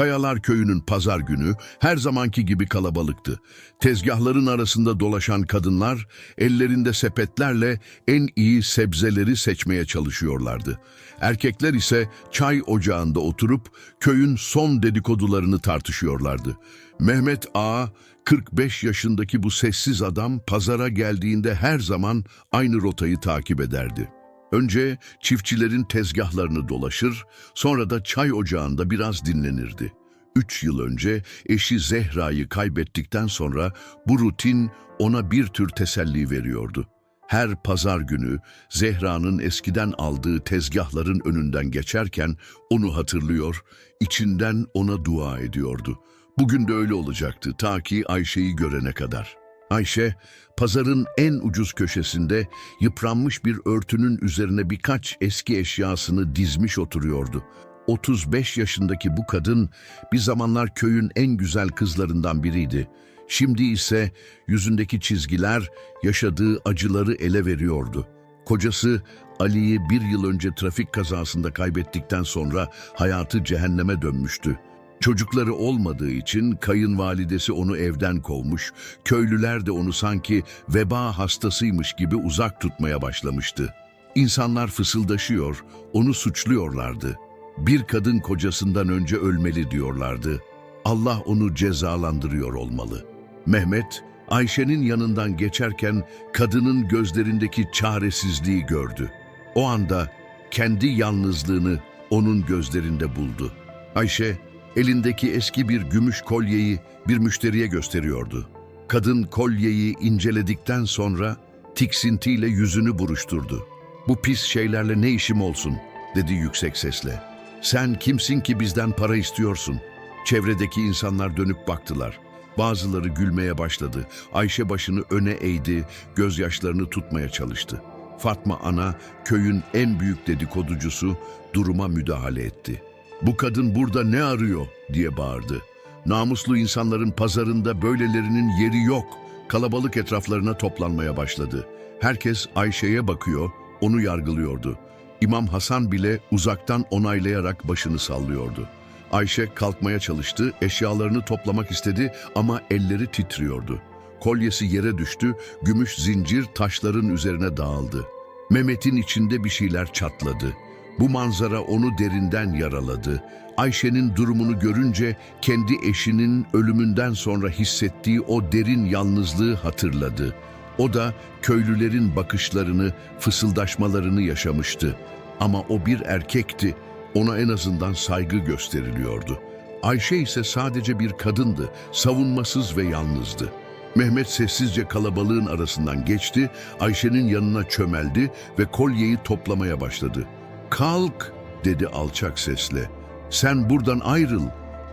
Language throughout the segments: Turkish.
Kayalar köyünün pazar günü her zamanki gibi kalabalıktı. Tezgahların arasında dolaşan kadınlar ellerinde sepetlerle en iyi sebzeleri seçmeye çalışıyorlardı. Erkekler ise çay ocağında oturup köyün son dedikodularını tartışıyorlardı. Mehmet Ağa 45 yaşındaki bu sessiz adam pazara geldiğinde her zaman aynı rotayı takip ederdi. Önce çiftçilerin tezgahlarını dolaşır, sonra da çay ocağında biraz dinlenirdi. Üç yıl önce eşi Zehra'yı kaybettikten sonra bu rutin ona bir tür teselli veriyordu. Her pazar günü Zehra'nın eskiden aldığı tezgahların önünden geçerken onu hatırlıyor, içinden ona dua ediyordu. Bugün de öyle olacaktı ta ki Ayşe'yi görene kadar. Ayşe, pazarın en ucuz köşesinde yıpranmış bir örtünün üzerine birkaç eski eşyasını dizmiş oturuyordu. 35 yaşındaki bu kadın bir zamanlar köyün en güzel kızlarından biriydi. Şimdi ise yüzündeki çizgiler yaşadığı acıları ele veriyordu. Kocası Ali'yi bir yıl önce trafik kazasında kaybettikten sonra hayatı cehenneme dönmüştü. Çocukları olmadığı için kayınvalidesi onu evden kovmuş, köylüler de onu sanki veba hastasıymış gibi uzak tutmaya başlamıştı. İnsanlar fısıldaşıyor, onu suçluyorlardı. Bir kadın kocasından önce ölmeli diyorlardı. Allah onu cezalandırıyor olmalı. Mehmet, Ayşe'nin yanından geçerken kadının gözlerindeki çaresizliği gördü. O anda kendi yalnızlığını onun gözlerinde buldu. Ayşe, elindeki eski bir gümüş kolyeyi bir müşteriye gösteriyordu. Kadın kolyeyi inceledikten sonra tiksintiyle yüzünü buruşturdu. Bu pis şeylerle ne işim olsun, dedi yüksek sesle. Sen kimsin ki bizden para istiyorsun? Çevredeki insanlar dönüp baktılar. Bazıları gülmeye başladı. Ayşe başını öne eğdi, gözyaşlarını tutmaya çalıştı. Fatma ana, köyün en büyük dedikoducusu, duruma müdahale etti. Bu kadın burada ne arıyor diye bağırdı. Namuslu insanların pazarında böylelerinin yeri yok. Kalabalık etraflarına toplanmaya başladı. Herkes Ayşe'ye bakıyor, onu yargılıyordu. İmam Hasan bile uzaktan onaylayarak başını sallıyordu. Ayşe kalkmaya çalıştı, eşyalarını toplamak istedi ama elleri titriyordu. Kolyesi yere düştü, gümüş zincir taşların üzerine dağıldı. Mehmet'in içinde bir şeyler çatladı. Bu manzara onu derinden yaraladı. Ayşe'nin durumunu görünce kendi eşinin ölümünden sonra hissettiği o derin yalnızlığı hatırladı. O da köylülerin bakışlarını, fısıldaşmalarını yaşamıştı. Ama o bir erkekti, ona en azından saygı gösteriliyordu. Ayşe ise sadece bir kadındı, savunmasız ve yalnızdı. Mehmet sessizce kalabalığın arasından geçti, Ayşe'nin yanına çömeldi ve kolyeyi toplamaya başladı. Kalk dedi alçak sesle. Sen buradan ayrıl.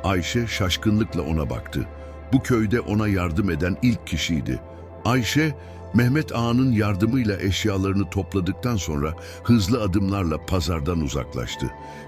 Ayşe şaşkınlıkla ona baktı. Bu köyde ona yardım eden ilk kişiydi. Ayşe, Mehmet Ağa'nın yardımıyla eşyalarını topladıktan sonra hızlı adımlarla pazardan uzaklaştı.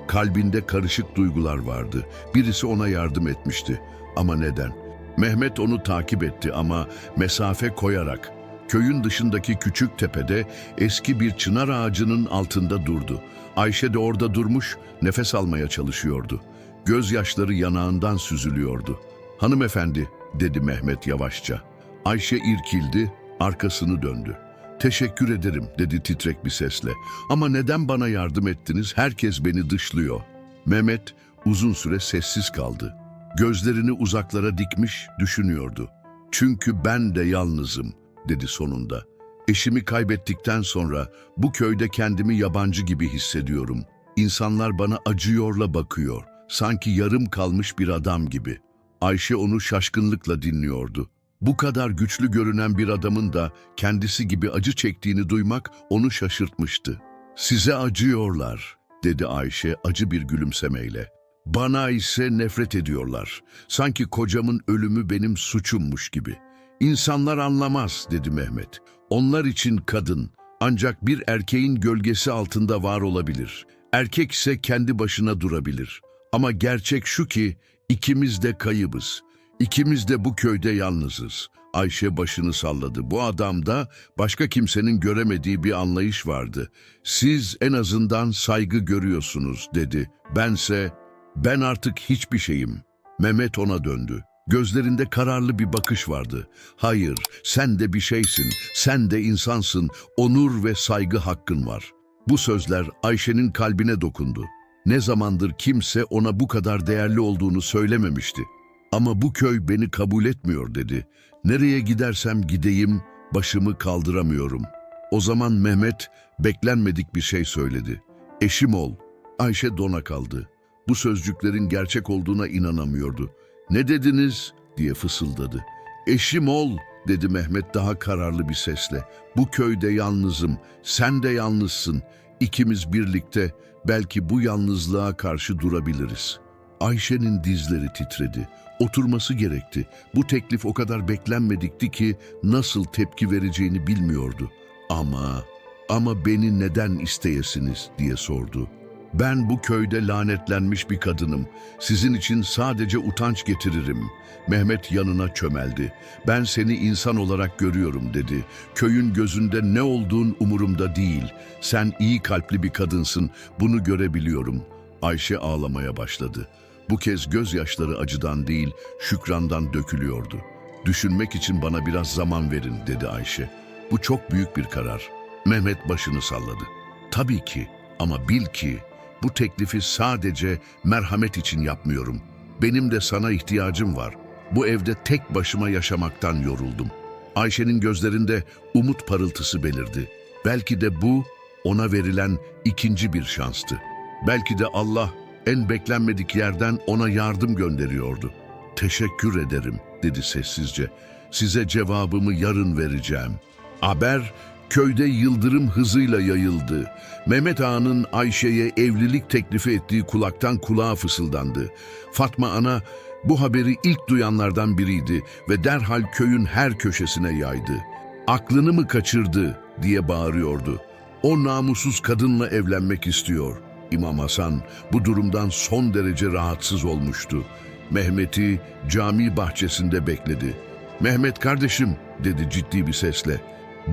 Kalbinde karışık duygular vardı. Birisi ona yardım etmişti. Ama neden? Mehmet onu takip etti ama mesafe koyarak. Köyün dışındaki küçük tepede eski bir çınar ağacının altında durdu. Ayşe de orada durmuş, nefes almaya çalışıyordu. Gözyaşları yanağından süzülüyordu. Hanımefendi, dedi Mehmet yavaşça. Ayşe irkildi, arkasını döndü. Teşekkür ederim, dedi titrek bir sesle. Ama neden bana yardım ettiniz? Herkes beni dışlıyor. Mehmet uzun süre sessiz kaldı. Gözlerini uzaklara dikmiş, düşünüyordu. Çünkü ben de yalnızım, dedi sonunda. Eşimi kaybettikten sonra bu köyde kendimi yabancı gibi hissediyorum. İnsanlar bana acıyorla bakıyor. Sanki yarım kalmış bir adam gibi. Ayşe onu şaşkınlıkla dinliyordu. Bu kadar güçlü görünen bir adamın da kendisi gibi acı çektiğini duymak onu şaşırtmıştı. Size acıyorlar, dedi Ayşe acı bir gülümsemeyle. Bana ise nefret ediyorlar. Sanki kocamın ölümü benim suçummuş gibi. İnsanlar anlamaz, dedi Mehmet. Onlar için kadın ancak bir erkeğin gölgesi altında var olabilir. Erkek ise kendi başına durabilir. Ama gerçek şu ki ikimiz de kayıbız. İkimiz de bu köyde yalnızız. Ayşe başını salladı. Bu adamda başka kimsenin göremediği bir anlayış vardı. Siz en azından saygı görüyorsunuz dedi. Bense ben artık hiçbir şeyim. Mehmet ona döndü. Gözlerinde kararlı bir bakış vardı. Hayır, sen de bir şeysin, sen de insansın, onur ve saygı hakkın var. Bu sözler Ayşe'nin kalbine dokundu. Ne zamandır kimse ona bu kadar değerli olduğunu söylememişti. Ama bu köy beni kabul etmiyor dedi. Nereye gidersem gideyim, başımı kaldıramıyorum. O zaman Mehmet beklenmedik bir şey söyledi. Eşim ol. Ayşe dona kaldı. Bu sözcüklerin gerçek olduğuna inanamıyordu. Ne dediniz diye fısıldadı. Eşim ol dedi Mehmet daha kararlı bir sesle. Bu köyde yalnızım, sen de yalnızsın. İkimiz birlikte belki bu yalnızlığa karşı durabiliriz. Ayşe'nin dizleri titredi. Oturması gerekti. Bu teklif o kadar beklenmedikti ki nasıl tepki vereceğini bilmiyordu. Ama, ama beni neden isteyesiniz diye sordu. Ben bu köyde lanetlenmiş bir kadınım. Sizin için sadece utanç getiririm. Mehmet yanına çömeldi. Ben seni insan olarak görüyorum dedi. Köyün gözünde ne olduğun umurumda değil. Sen iyi kalpli bir kadınsın. Bunu görebiliyorum. Ayşe ağlamaya başladı. Bu kez gözyaşları acıdan değil, şükrandan dökülüyordu. Düşünmek için bana biraz zaman verin dedi Ayşe. Bu çok büyük bir karar. Mehmet başını salladı. Tabii ki ama bil ki bu teklifi sadece merhamet için yapmıyorum. Benim de sana ihtiyacım var. Bu evde tek başıma yaşamaktan yoruldum. Ayşe'nin gözlerinde umut parıltısı belirdi. Belki de bu ona verilen ikinci bir şanstı. Belki de Allah en beklenmedik yerden ona yardım gönderiyordu. Teşekkür ederim dedi sessizce. Size cevabımı yarın vereceğim. Haber köyde yıldırım hızıyla yayıldı. Mehmet Ağa'nın Ayşe'ye evlilik teklifi ettiği kulaktan kulağa fısıldandı. Fatma Ana bu haberi ilk duyanlardan biriydi ve derhal köyün her köşesine yaydı. Aklını mı kaçırdı diye bağırıyordu. O namussuz kadınla evlenmek istiyor. İmam Hasan bu durumdan son derece rahatsız olmuştu. Mehmet'i cami bahçesinde bekledi. Mehmet kardeşim dedi ciddi bir sesle.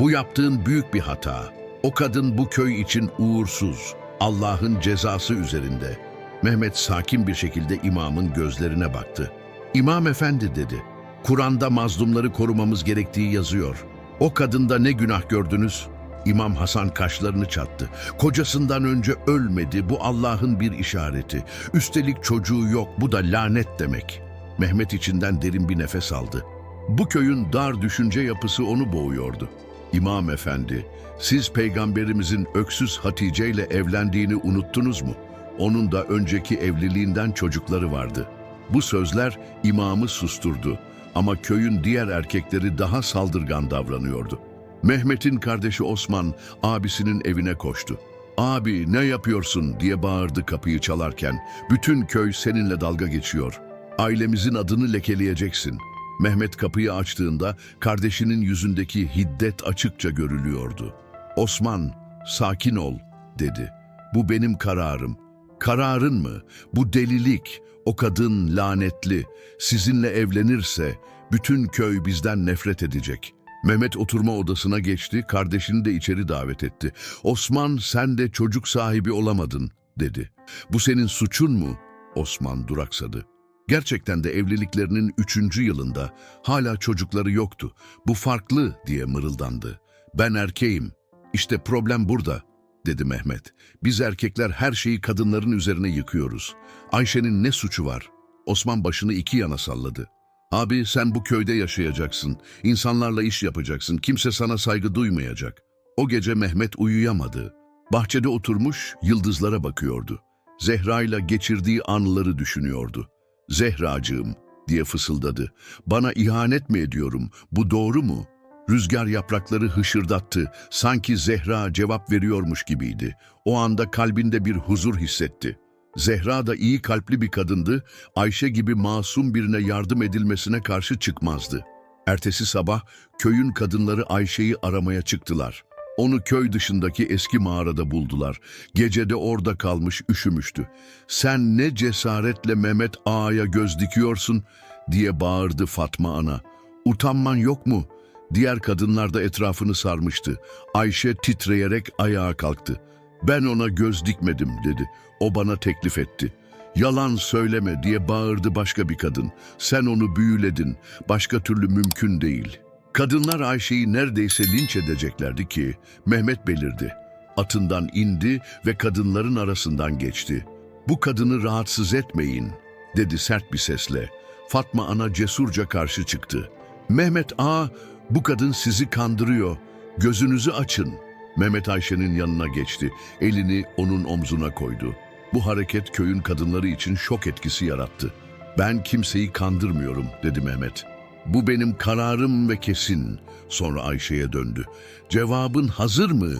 Bu yaptığın büyük bir hata. O kadın bu köy için uğursuz. Allah'ın cezası üzerinde. Mehmet sakin bir şekilde imamın gözlerine baktı. İmam efendi dedi. Kur'an'da mazlumları korumamız gerektiği yazıyor. O kadında ne günah gördünüz? İmam Hasan kaşlarını çattı. Kocasından önce ölmedi. Bu Allah'ın bir işareti. Üstelik çocuğu yok. Bu da lanet demek. Mehmet içinden derin bir nefes aldı. Bu köyün dar düşünce yapısı onu boğuyordu. İmam efendi, siz peygamberimizin öksüz Hatice ile evlendiğini unuttunuz mu? Onun da önceki evliliğinden çocukları vardı. Bu sözler imamı susturdu ama köyün diğer erkekleri daha saldırgan davranıyordu. Mehmet'in kardeşi Osman abisinin evine koştu. Abi ne yapıyorsun diye bağırdı kapıyı çalarken. Bütün köy seninle dalga geçiyor. Ailemizin adını lekeleyeceksin. Mehmet kapıyı açtığında kardeşinin yüzündeki hiddet açıkça görülüyordu. Osman, sakin ol dedi. Bu benim kararım. Kararın mı? Bu delilik. O kadın lanetli. Sizinle evlenirse bütün köy bizden nefret edecek. Mehmet oturma odasına geçti, kardeşini de içeri davet etti. Osman sen de çocuk sahibi olamadın dedi. Bu senin suçun mu? Osman duraksadı. Gerçekten de evliliklerinin üçüncü yılında hala çocukları yoktu. Bu farklı diye mırıldandı. Ben erkeğim. İşte problem burada dedi Mehmet. Biz erkekler her şeyi kadınların üzerine yıkıyoruz. Ayşe'nin ne suçu var? Osman başını iki yana salladı. Abi sen bu köyde yaşayacaksın. İnsanlarla iş yapacaksın. Kimse sana saygı duymayacak. O gece Mehmet uyuyamadı. Bahçede oturmuş yıldızlara bakıyordu. Zehra ile geçirdiği anları düşünüyordu. Zehracığım diye fısıldadı. Bana ihanet mi ediyorum? Bu doğru mu? Rüzgar yaprakları hışırdattı. Sanki Zehra cevap veriyormuş gibiydi. O anda kalbinde bir huzur hissetti. Zehra da iyi kalpli bir kadındı. Ayşe gibi masum birine yardım edilmesine karşı çıkmazdı. Ertesi sabah köyün kadınları Ayşe'yi aramaya çıktılar. Onu köy dışındaki eski mağarada buldular. Gecede orada kalmış üşümüştü. Sen ne cesaretle Mehmet Ağa'ya göz dikiyorsun diye bağırdı Fatma Ana. Utanman yok mu? Diğer kadınlar da etrafını sarmıştı. Ayşe titreyerek ayağa kalktı. Ben ona göz dikmedim dedi. O bana teklif etti. Yalan söyleme diye bağırdı başka bir kadın. Sen onu büyüledin. Başka türlü mümkün değil. Kadınlar Ayşe'yi neredeyse linç edeceklerdi ki Mehmet belirdi. Atından indi ve kadınların arasından geçti. Bu kadını rahatsız etmeyin dedi sert bir sesle. Fatma ana cesurca karşı çıktı. Mehmet A bu kadın sizi kandırıyor. Gözünüzü açın. Mehmet Ayşe'nin yanına geçti. Elini onun omzuna koydu. Bu hareket köyün kadınları için şok etkisi yarattı. Ben kimseyi kandırmıyorum dedi Mehmet. Bu benim kararım ve kesin. Sonra Ayşe'ye döndü. Cevabın hazır mı?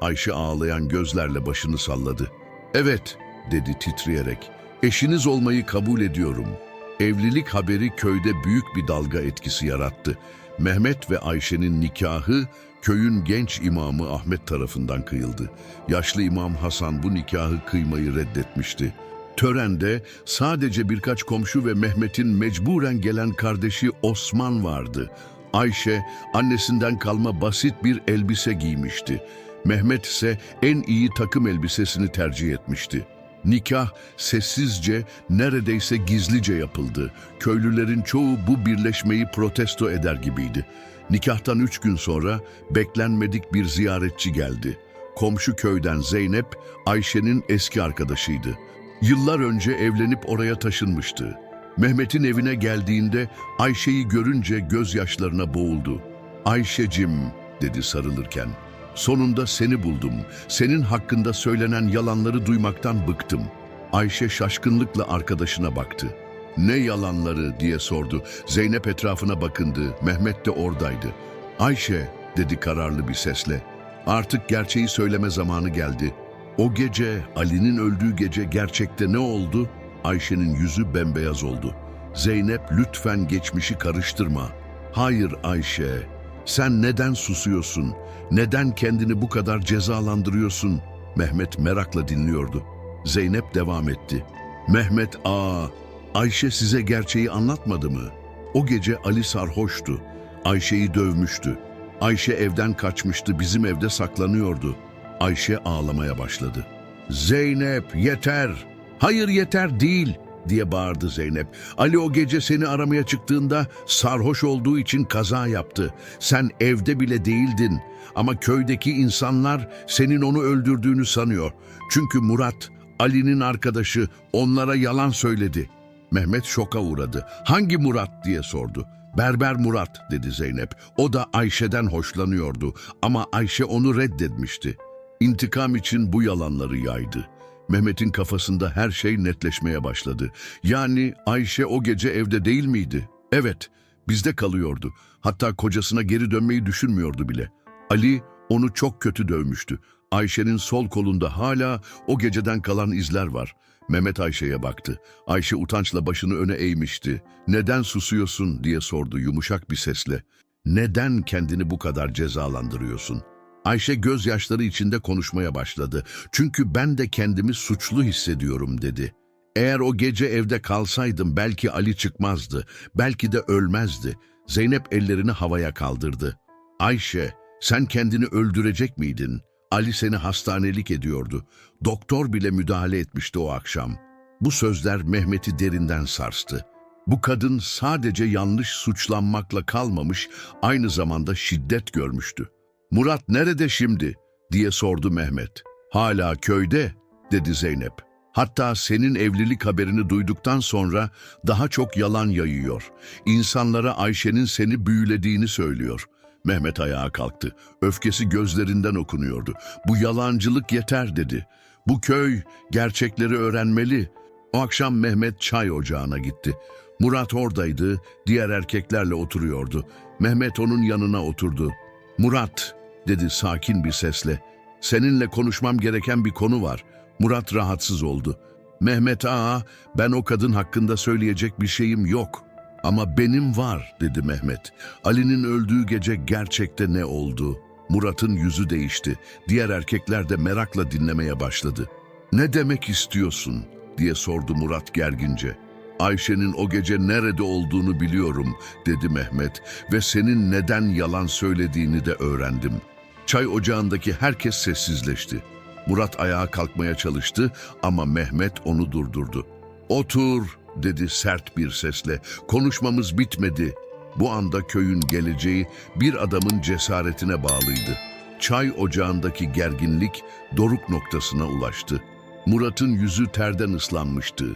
Ayşe ağlayan gözlerle başını salladı. Evet dedi titreyerek. Eşiniz olmayı kabul ediyorum. Evlilik haberi köyde büyük bir dalga etkisi yarattı. Mehmet ve Ayşe'nin nikahı köyün genç imamı Ahmet tarafından kıyıldı. Yaşlı imam Hasan bu nikahı kıymayı reddetmişti. Törende sadece birkaç komşu ve Mehmet'in mecburen gelen kardeşi Osman vardı. Ayşe annesinden kalma basit bir elbise giymişti. Mehmet ise en iyi takım elbisesini tercih etmişti. Nikah sessizce, neredeyse gizlice yapıldı. Köylülerin çoğu bu birleşmeyi protesto eder gibiydi. Nikahtan üç gün sonra beklenmedik bir ziyaretçi geldi. Komşu köyden Zeynep, Ayşe'nin eski arkadaşıydı. Yıllar önce evlenip oraya taşınmıştı. Mehmet'in evine geldiğinde Ayşe'yi görünce gözyaşlarına boğuldu. Ayşecim dedi sarılırken. Sonunda seni buldum. Senin hakkında söylenen yalanları duymaktan bıktım. Ayşe şaşkınlıkla arkadaşına baktı. Ne yalanları diye sordu. Zeynep etrafına bakındı. Mehmet de oradaydı. Ayşe dedi kararlı bir sesle. Artık gerçeği söyleme zamanı geldi. O gece, Ali'nin öldüğü gece gerçekte ne oldu? Ayşe'nin yüzü bembeyaz oldu. Zeynep lütfen geçmişi karıştırma. Hayır Ayşe, sen neden susuyorsun? Neden kendini bu kadar cezalandırıyorsun? Mehmet merakla dinliyordu. Zeynep devam etti. Mehmet aa, Ayşe size gerçeği anlatmadı mı? O gece Ali sarhoştu. Ayşe'yi dövmüştü. Ayşe evden kaçmıştı, bizim evde saklanıyordu. Ayşe ağlamaya başladı. Zeynep yeter. Hayır yeter değil diye bağırdı Zeynep. Ali o gece seni aramaya çıktığında sarhoş olduğu için kaza yaptı. Sen evde bile değildin. Ama köydeki insanlar senin onu öldürdüğünü sanıyor. Çünkü Murat, Ali'nin arkadaşı onlara yalan söyledi. Mehmet şoka uğradı. Hangi Murat diye sordu. Berber Murat dedi Zeynep. O da Ayşe'den hoşlanıyordu ama Ayşe onu reddetmişti. İntikam için bu yalanları yaydı. Mehmet'in kafasında her şey netleşmeye başladı. Yani Ayşe o gece evde değil miydi? Evet, bizde kalıyordu. Hatta kocasına geri dönmeyi düşünmüyordu bile. Ali onu çok kötü dövmüştü. Ayşe'nin sol kolunda hala o geceden kalan izler var. Mehmet Ayşe'ye baktı. Ayşe utançla başını öne eğmişti. Neden susuyorsun diye sordu yumuşak bir sesle. Neden kendini bu kadar cezalandırıyorsun? Ayşe gözyaşları içinde konuşmaya başladı. Çünkü ben de kendimi suçlu hissediyorum dedi. Eğer o gece evde kalsaydım belki Ali çıkmazdı, belki de ölmezdi. Zeynep ellerini havaya kaldırdı. Ayşe, sen kendini öldürecek miydin? Ali seni hastanelik ediyordu. Doktor bile müdahale etmişti o akşam. Bu sözler Mehmet'i derinden sarstı. Bu kadın sadece yanlış suçlanmakla kalmamış, aynı zamanda şiddet görmüştü. Murat nerede şimdi? diye sordu Mehmet. Hala köyde, dedi Zeynep. Hatta senin evlilik haberini duyduktan sonra daha çok yalan yayıyor. İnsanlara Ayşe'nin seni büyülediğini söylüyor. Mehmet ayağa kalktı. Öfkesi gözlerinden okunuyordu. Bu yalancılık yeter dedi. Bu köy gerçekleri öğrenmeli. O akşam Mehmet çay ocağına gitti. Murat oradaydı, diğer erkeklerle oturuyordu. Mehmet onun yanına oturdu. Murat, dedi sakin bir sesle. Seninle konuşmam gereken bir konu var. Murat rahatsız oldu. Mehmet ağa, ben o kadın hakkında söyleyecek bir şeyim yok. Ama benim var, dedi Mehmet. Ali'nin öldüğü gece gerçekte ne oldu? Murat'ın yüzü değişti. Diğer erkekler de merakla dinlemeye başladı. Ne demek istiyorsun? diye sordu Murat gergince. Ayşe'nin o gece nerede olduğunu biliyorum, dedi Mehmet ve senin neden yalan söylediğini de öğrendim. Çay ocağındaki herkes sessizleşti. Murat ayağa kalkmaya çalıştı ama Mehmet onu durdurdu. Otur dedi sert bir sesle. Konuşmamız bitmedi. Bu anda köyün geleceği bir adamın cesaretine bağlıydı. Çay ocağındaki gerginlik doruk noktasına ulaştı. Murat'ın yüzü terden ıslanmıştı.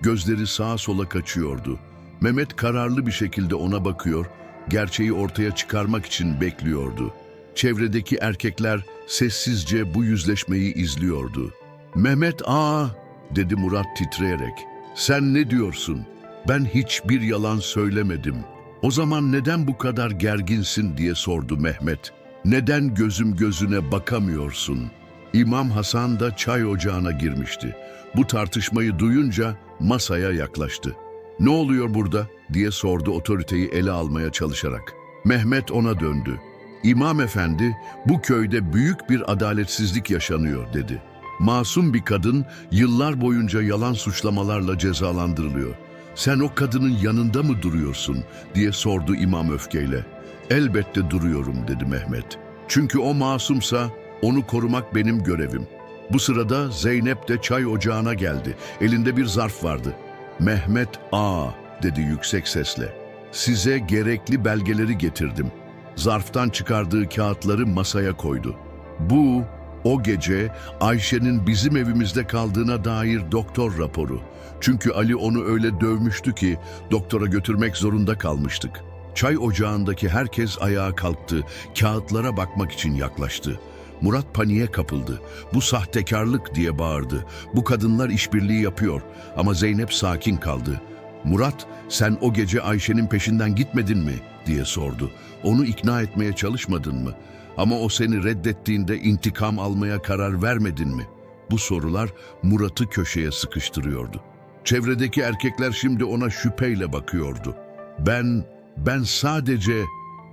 Gözleri sağa sola kaçıyordu. Mehmet kararlı bir şekilde ona bakıyor, gerçeği ortaya çıkarmak için bekliyordu. Çevredeki erkekler sessizce bu yüzleşmeyi izliyordu. Mehmet aa dedi Murat titreyerek. Sen ne diyorsun? Ben hiçbir yalan söylemedim. O zaman neden bu kadar gerginsin diye sordu Mehmet. Neden gözüm gözüne bakamıyorsun? İmam Hasan da çay ocağına girmişti. Bu tartışmayı duyunca masaya yaklaştı. Ne oluyor burada diye sordu otoriteyi ele almaya çalışarak. Mehmet ona döndü. İmam efendi bu köyde büyük bir adaletsizlik yaşanıyor dedi. Masum bir kadın yıllar boyunca yalan suçlamalarla cezalandırılıyor. Sen o kadının yanında mı duruyorsun diye sordu imam öfkeyle. Elbette duruyorum dedi Mehmet. Çünkü o masumsa onu korumak benim görevim. Bu sırada Zeynep de çay ocağına geldi. Elinde bir zarf vardı. Mehmet A dedi yüksek sesle. Size gerekli belgeleri getirdim. Zarftan çıkardığı kağıtları masaya koydu. Bu o gece Ayşe'nin bizim evimizde kaldığına dair doktor raporu. Çünkü Ali onu öyle dövmüştü ki doktora götürmek zorunda kalmıştık. Çay ocağındaki herkes ayağa kalktı, kağıtlara bakmak için yaklaştı. Murat paniğe kapıldı. Bu sahtekarlık diye bağırdı. Bu kadınlar işbirliği yapıyor ama Zeynep sakin kaldı. Murat, sen o gece Ayşe'nin peşinden gitmedin mi diye sordu. Onu ikna etmeye çalışmadın mı? Ama o seni reddettiğinde intikam almaya karar vermedin mi? Bu sorular Murat'ı köşeye sıkıştırıyordu. Çevredeki erkekler şimdi ona şüpheyle bakıyordu. Ben, ben sadece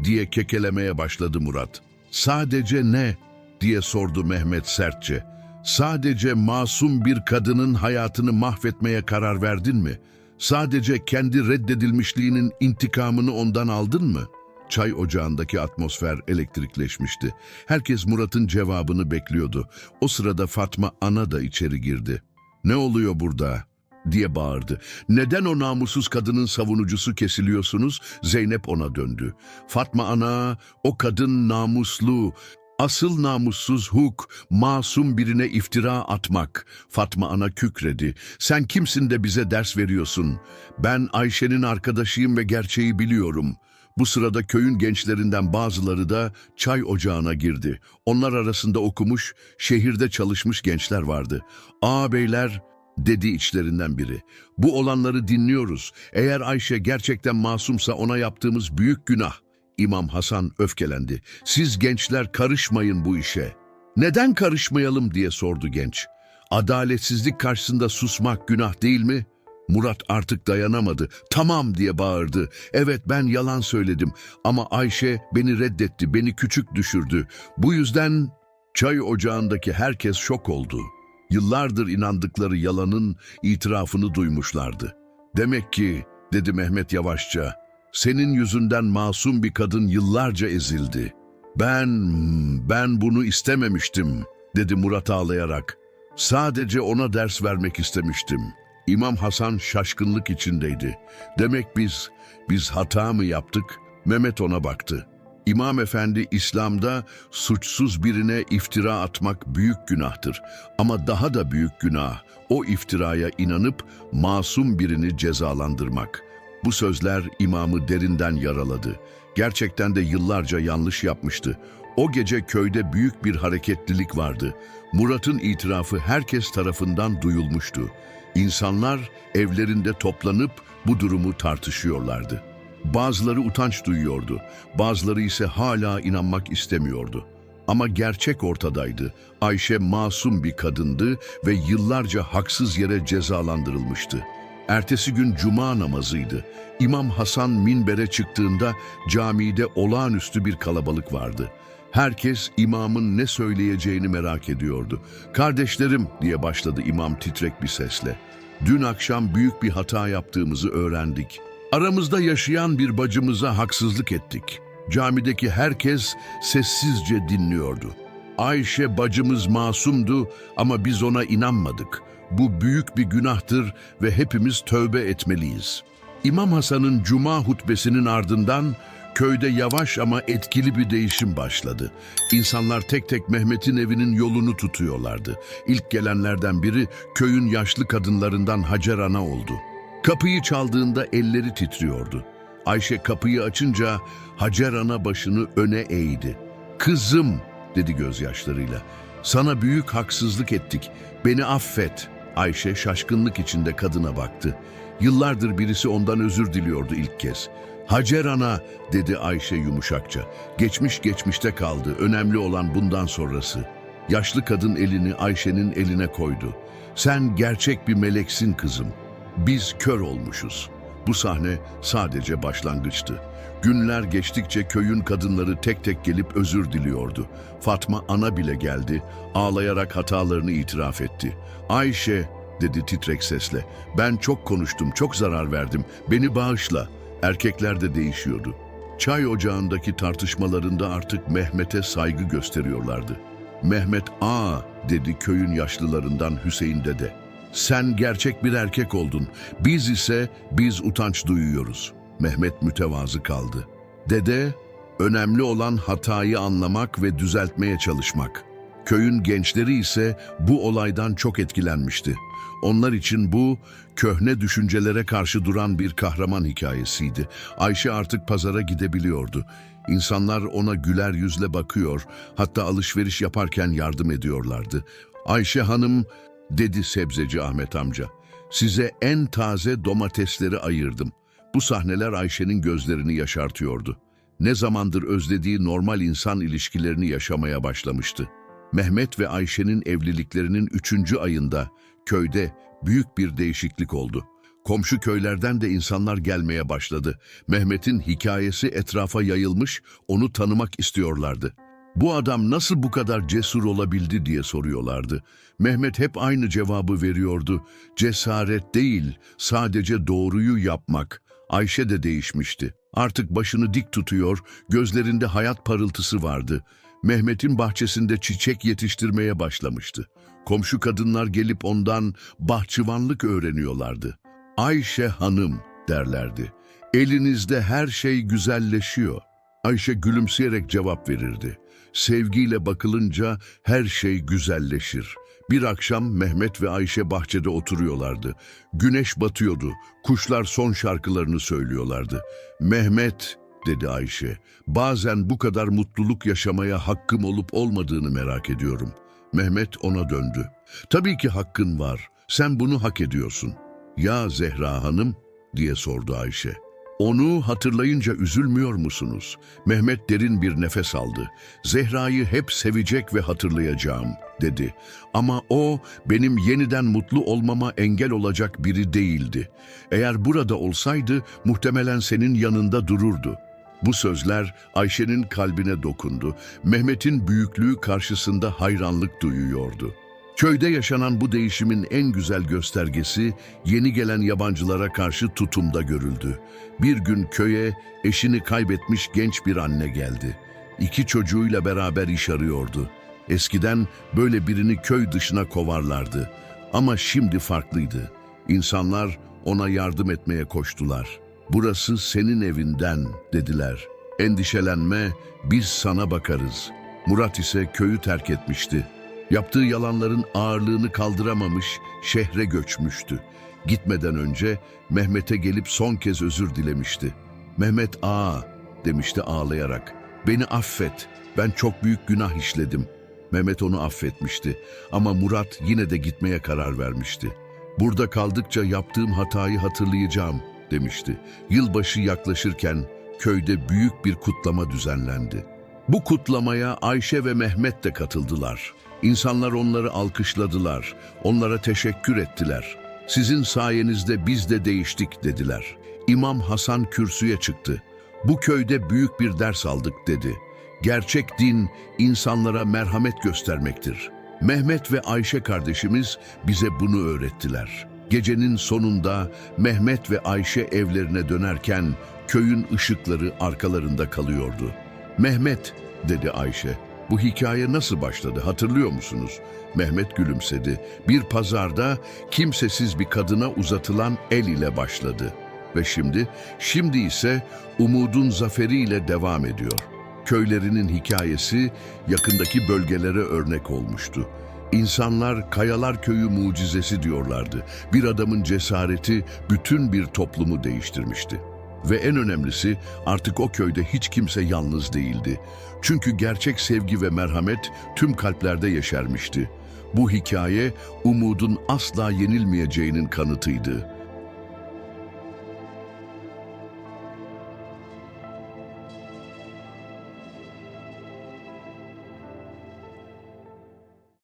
diye kekelemeye başladı Murat. Sadece ne diye sordu Mehmet sertçe. Sadece masum bir kadının hayatını mahvetmeye karar verdin mi? Sadece kendi reddedilmişliğinin intikamını ondan aldın mı? Çay ocağındaki atmosfer elektrikleşmişti. Herkes Murat'ın cevabını bekliyordu. O sırada Fatma ana da içeri girdi. Ne oluyor burada? diye bağırdı. Neden o namussuz kadının savunucusu kesiliyorsunuz? Zeynep ona döndü. Fatma ana, o kadın namuslu, Asıl namussuz huk, masum birine iftira atmak. Fatma ana kükredi. Sen kimsin de bize ders veriyorsun? Ben Ayşe'nin arkadaşıyım ve gerçeği biliyorum. Bu sırada köyün gençlerinden bazıları da çay ocağına girdi. Onlar arasında okumuş, şehirde çalışmış gençler vardı. Ağabeyler dedi içlerinden biri. Bu olanları dinliyoruz. Eğer Ayşe gerçekten masumsa ona yaptığımız büyük günah. İmam Hasan öfkelendi. Siz gençler karışmayın bu işe. Neden karışmayalım diye sordu genç. Adaletsizlik karşısında susmak günah değil mi? Murat artık dayanamadı. Tamam diye bağırdı. Evet ben yalan söyledim ama Ayşe beni reddetti, beni küçük düşürdü. Bu yüzden çay ocağındaki herkes şok oldu. Yıllardır inandıkları yalanın itirafını duymuşlardı. Demek ki, dedi Mehmet yavaşça, senin yüzünden masum bir kadın yıllarca ezildi. Ben, ben bunu istememiştim, dedi Murat ağlayarak. Sadece ona ders vermek istemiştim. İmam Hasan şaşkınlık içindeydi. Demek biz, biz hata mı yaptık? Mehmet ona baktı. İmam Efendi İslam'da suçsuz birine iftira atmak büyük günahtır. Ama daha da büyük günah o iftiraya inanıp masum birini cezalandırmak. Bu sözler imamı derinden yaraladı. Gerçekten de yıllarca yanlış yapmıştı. O gece köyde büyük bir hareketlilik vardı. Murat'ın itirafı herkes tarafından duyulmuştu. İnsanlar evlerinde toplanıp bu durumu tartışıyorlardı. Bazıları utanç duyuyordu, bazıları ise hala inanmak istemiyordu. Ama gerçek ortadaydı. Ayşe masum bir kadındı ve yıllarca haksız yere cezalandırılmıştı. Ertesi gün cuma namazıydı. İmam Hasan minbere çıktığında camide olağanüstü bir kalabalık vardı. Herkes imamın ne söyleyeceğini merak ediyordu. Kardeşlerim diye başladı imam titrek bir sesle. Dün akşam büyük bir hata yaptığımızı öğrendik. Aramızda yaşayan bir bacımıza haksızlık ettik. Camideki herkes sessizce dinliyordu. Ayşe bacımız masumdu ama biz ona inanmadık. Bu büyük bir günahtır ve hepimiz tövbe etmeliyiz. İmam Hasan'ın cuma hutbesinin ardından köyde yavaş ama etkili bir değişim başladı. İnsanlar tek tek Mehmet'in evinin yolunu tutuyorlardı. İlk gelenlerden biri köyün yaşlı kadınlarından Hacer Ana oldu. Kapıyı çaldığında elleri titriyordu. Ayşe kapıyı açınca Hacer Ana başını öne eğdi. Kızım dedi gözyaşlarıyla. Sana büyük haksızlık ettik. Beni affet. Ayşe şaşkınlık içinde kadına baktı. Yıllardır birisi ondan özür diliyordu ilk kez. Hacer ana dedi Ayşe yumuşakça. Geçmiş geçmişte kaldı. Önemli olan bundan sonrası. Yaşlı kadın elini Ayşe'nin eline koydu. Sen gerçek bir meleksin kızım. Biz kör olmuşuz. Bu sahne sadece başlangıçtı. Günler geçtikçe köyün kadınları tek tek gelip özür diliyordu. Fatma ana bile geldi, ağlayarak hatalarını itiraf etti. Ayşe, dedi titrek sesle, ben çok konuştum, çok zarar verdim, beni bağışla. Erkekler de değişiyordu. Çay ocağındaki tartışmalarında artık Mehmet'e saygı gösteriyorlardı. Mehmet A dedi köyün yaşlılarından Hüseyin dede. Sen gerçek bir erkek oldun. Biz ise biz utanç duyuyoruz. Mehmet mütevazı kaldı. Dede, önemli olan hatayı anlamak ve düzeltmeye çalışmak. Köyün gençleri ise bu olaydan çok etkilenmişti. Onlar için bu köhne düşüncelere karşı duran bir kahraman hikayesiydi. Ayşe artık pazara gidebiliyordu. İnsanlar ona güler yüzle bakıyor, hatta alışveriş yaparken yardım ediyorlardı. Ayşe Hanım, dedi sebzeci Ahmet amca, size en taze domatesleri ayırdım. Bu sahneler Ayşe'nin gözlerini yaşartıyordu. Ne zamandır özlediği normal insan ilişkilerini yaşamaya başlamıştı. Mehmet ve Ayşe'nin evliliklerinin üçüncü ayında köyde büyük bir değişiklik oldu. Komşu köylerden de insanlar gelmeye başladı. Mehmet'in hikayesi etrafa yayılmış, onu tanımak istiyorlardı. Bu adam nasıl bu kadar cesur olabildi diye soruyorlardı. Mehmet hep aynı cevabı veriyordu. Cesaret değil, sadece doğruyu yapmak. Ayşe de değişmişti. Artık başını dik tutuyor, gözlerinde hayat parıltısı vardı. Mehmet'in bahçesinde çiçek yetiştirmeye başlamıştı. Komşu kadınlar gelip ondan bahçıvanlık öğreniyorlardı. Ayşe hanım derlerdi. Elinizde her şey güzelleşiyor. Ayşe gülümseyerek cevap verirdi. Sevgiyle bakılınca her şey güzelleşir. Bir akşam Mehmet ve Ayşe bahçede oturuyorlardı. Güneş batıyordu. Kuşlar son şarkılarını söylüyorlardı. Mehmet, dedi Ayşe, bazen bu kadar mutluluk yaşamaya hakkım olup olmadığını merak ediyorum. Mehmet ona döndü. Tabii ki hakkın var. Sen bunu hak ediyorsun. Ya Zehra Hanım? diye sordu Ayşe. Onu hatırlayınca üzülmüyor musunuz? Mehmet derin bir nefes aldı. Zehra'yı hep sevecek ve hatırlayacağım, dedi. Ama o benim yeniden mutlu olmama engel olacak biri değildi. Eğer burada olsaydı muhtemelen senin yanında dururdu. Bu sözler Ayşe'nin kalbine dokundu. Mehmet'in büyüklüğü karşısında hayranlık duyuyordu. Köyde yaşanan bu değişimin en güzel göstergesi yeni gelen yabancılara karşı tutumda görüldü. Bir gün köye eşini kaybetmiş genç bir anne geldi. İki çocuğuyla beraber iş arıyordu. Eskiden böyle birini köy dışına kovarlardı. Ama şimdi farklıydı. İnsanlar ona yardım etmeye koştular. Burası senin evinden dediler. Endişelenme, biz sana bakarız. Murat ise köyü terk etmişti. Yaptığı yalanların ağırlığını kaldıramamış, şehre göçmüştü. Gitmeden önce Mehmet'e gelip son kez özür dilemişti. Mehmet ağa demişti ağlayarak. Beni affet, ben çok büyük günah işledim. Mehmet onu affetmişti ama Murat yine de gitmeye karar vermişti. Burada kaldıkça yaptığım hatayı hatırlayacağım demişti. Yılbaşı yaklaşırken köyde büyük bir kutlama düzenlendi. Bu kutlamaya Ayşe ve Mehmet de katıldılar. İnsanlar onları alkışladılar, onlara teşekkür ettiler. Sizin sayenizde biz de değiştik dediler. İmam Hasan kürsüye çıktı. Bu köyde büyük bir ders aldık dedi. Gerçek din insanlara merhamet göstermektir. Mehmet ve Ayşe kardeşimiz bize bunu öğrettiler. Gecenin sonunda Mehmet ve Ayşe evlerine dönerken köyün ışıkları arkalarında kalıyordu. Mehmet, dedi Ayşe, Bu hikaye nasıl başladı hatırlıyor musunuz? Mehmet gülümsedi. Bir pazarda kimsesiz bir kadına uzatılan el ile başladı. Ve şimdi, şimdi ise umudun zaferiyle devam ediyor. Köylerinin hikayesi yakındaki bölgelere örnek olmuştu. İnsanlar Kayalar Köyü mucizesi diyorlardı. Bir adamın cesareti bütün bir toplumu değiştirmişti. Ve en önemlisi artık o köyde hiç kimse yalnız değildi. Çünkü gerçek sevgi ve merhamet tüm kalplerde yeşermişti. Bu hikaye umudun asla yenilmeyeceğinin kanıtıydı.